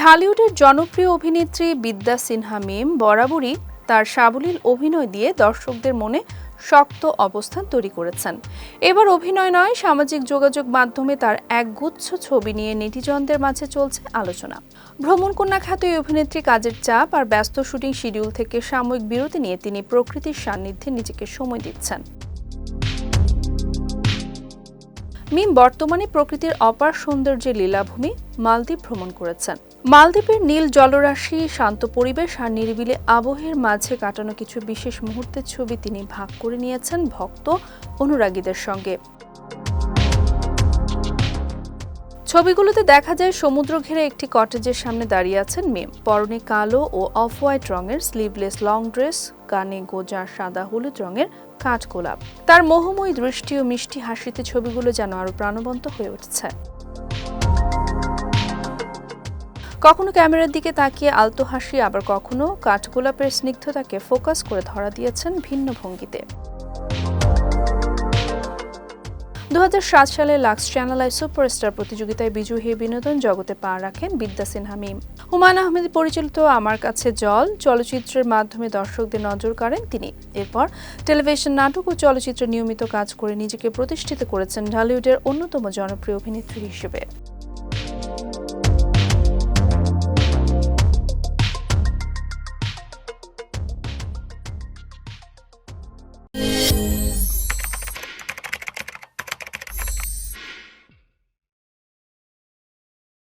ঢালিউডের জনপ্রিয় অভিনেত্রী বিদ্যা সিনহা মিম বরাবরই তার সাবলীল অভিনয় দিয়ে দর্শকদের মনে শক্ত অবস্থান তৈরি করেছেন। এবার অভিনয় নয়, সামাজিক যোগাযোগ মাধ্যমে তার একগুচ্ছ ছবি নিয়ে নেটিজনদের মাঝে চলছে আলোচনা। ভ্রমণ কন্যা খ্যাত এই অভিনেত্রী কাজের চাপ আর ব্যস্ত শুটিং শিডিউল থেকে সাময়িক বিরতি নিয়ে তিনি প্রকৃতির সান্নিধ্যে নিজেকে সময় দিচ্ছেন। মিম বর্তমানে প্রকৃতির অপার সৌন্দর্যের লীলাভূমি মালদ্বীপ ভ্রমণ করেছেন। মালদ্বীপের নীল জলরাশি, শান্ত পরিবেশ আর নিরিবিলি আবহের মাঝে কাটানো কিছু বিশেষ মুহূর্তের ছবি তিনি ভাগ করে নিয়েছেন ভক্ত অনুরাগীদের সঙ্গে। ছবিগুলোতে দেখা যায় সমুদ্র ঘেরা একটি কটেজের সামনে দাঁড়িয়ে আছেন মিম। পরনে কালো ও অফ হোয়াইট রঙের স্লিভলেস লং ড্রেস, কানে গোজা সাদা হলুদ রঙের কাঠগোলাপ তার মোহময়ী দৃষ্টি ও মিষ্টি হাসিতে ছবিগুলো যেন আরও প্রাণবন্ত হয়ে উঠছে। কখনো ক্যামেরার দিকে তাকিয়ে আলতো হাসি, আবার কখনো কাঠগোলাপের স্নিগ্ধতাকে ফোকাস করে ধরা দিয়েছেন ভিন্ন ভঙ্গিতে। দু হাজার সাত সালে লাক্স চ্যানেল আই সুপারস্টার প্রতিযোগিতায় বিজয়ী হয়ে বিনোদন জগতে পা রাখেন বিদ্যা সিনহা মিম। হুমায়ুন আহমেদ পরিচালিত আমার কাছে জল চলচ্চিত্রের মাধ্যমে দর্শকদের নজর কাড়েন তিনি। এরপর টেলিভিশন নাটক ও চলচ্চিত্রে নিয়মিত কাজ করে নিজেকে প্রতিষ্ঠিত করেছেন ঢালিউডের অন্যতম জনপ্রিয় অভিনেত্রী হিসেবে।